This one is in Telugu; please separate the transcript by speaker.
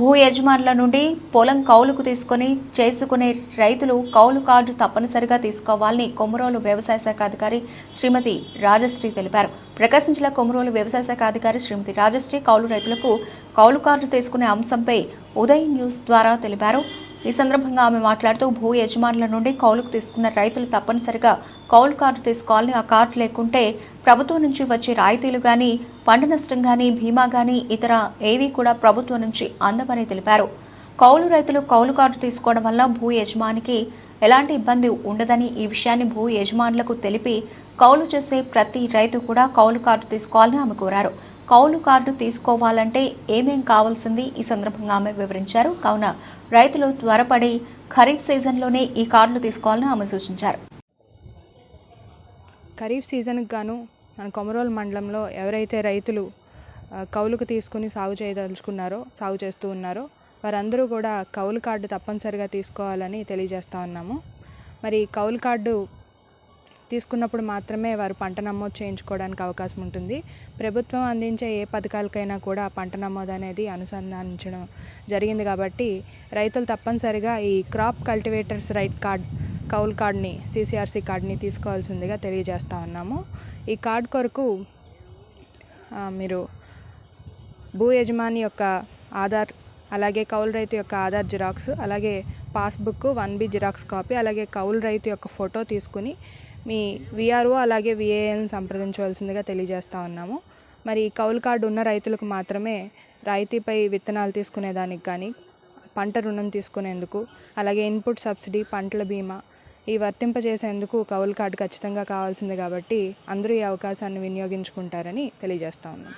Speaker 1: భూ యజమానుల నుండి పొలం కౌలుకు తీసుకొని చేసుకునే రైతులు కౌలు కార్డు తప్పనిసరిగా తీసుకోవాలని కొమరోలు వ్యవసాయ శాఖ అధికారి శ్రీమతి రాజశ్రీ తెలిపారు. ప్రకాశం జిల్లా కొమరోలు వ్యవసాయ శాఖ అధికారి శ్రీమతి రాజశ్రీ కౌలు రైతులకు కౌలు కార్డు తీసుకునే అంశంపై ఉదయ్ న్యూస్ ద్వారా తెలిపారు. ఈ సందర్భంగా ఆమె మాట్లాడుతూ భూ యజమానుల నుండి కౌలుకు తీసుకున్న రైతులు తప్పనిసరిగా కౌలు కార్డు తీసుకోవాలని ఆ కార్డు లేకుంటే ప్రభుత్వం నుంచి వచ్చే రాయితీలు కానీ పంట నష్టం కానీ బీమా కానీ ఇతర ఏవీ కూడా ప్రభుత్వం నుంచి అందవని తెలిపారు. కౌలు రైతులు కౌలు కార్డు తీసుకోవడం వల్ల భూ యజమానికి ఎలాంటి ఇబ్బంది ఉండదని ఈ విషయాన్ని భూ యజమానులకు తెలిపి కౌలు చేసే ప్రతి రైతు కూడా కౌలు కార్డు తీసుకోవాలని ఆమె కోరారు. కౌలు కార్డు తీసుకోవాలంటే ఏమేం కావాల్సింది? ఈ సందర్భంగా ఆమె వివరించారు. కావున రైతులు త్వరపడి ఖరీఫ్ సీజన్లోనే ఈ కార్డులు తీసుకోవాలని ఆమె సూచించారు.
Speaker 2: ఖరీఫ్ సీజన్కి గాను మన కొమరోలు మండలంలో ఎవరైతే రైతులు కౌలుకు తీసుకుని సాగు చేయదలుచుకున్నారో సాగు చేస్తూ ఉన్నారో వారందరూ కూడా కౌలు కార్డు తప్పనిసరిగా తీసుకోవాలని తెలియజేస్తా ఉన్నాము. మరి కౌలు కార్డు తీసుకున్నప్పుడు మాత్రమే వారు పంట నమోదు చేయించుకోవడానికి అవకాశం ఉంటుంది. ప్రభుత్వం అందించే ఏ పథకాలకైనా కూడా పంట నమోదు అనేది అనుసంధానించడం జరిగింది కాబట్టి రైతులు తప్పనిసరిగా ఈ క్రాప్ కల్టివేటర్స్ రైట్ కార్డ్ కౌల్ కార్డ్ని సిసిఆర్సి కార్డ్ని తీసుకోవాల్సిందిగా తెలియజేస్తా ఉన్నాము. ఈ కార్డ్ కొరకు మీరు భూ యజమాని యొక్క ఆధార్ అలాగే కౌలు రైతు యొక్క ఆధార్ జిరాక్స్ అలాగే passbook one B xerox copy అలాగే కౌలు రైతు యొక్క ఫోటో తీసుకుని మీ విఆర్ఓ అలాగే విఏఎల్ని సంప్రదించవలసిందిగా తెలియజేస్తా ఉన్నాము. మరి కౌలు కార్డు ఉన్న రైతులకు మాత్రమే రాయితీపై విత్తనాలు తీసుకునేదానికి కానీ పంట రుణం తీసుకునేందుకు అలాగే ఇన్పుట్ సబ్సిడీ పంటల బీమా ఈ వర్తింపజేసేందుకు కౌలు కార్డు ఖచ్చితంగా కావాల్సింది కాబట్టి అందరూ ఈ అవకాశాన్ని వినియోగించుకుంటారని తెలియజేస్తా ఉన్నాం.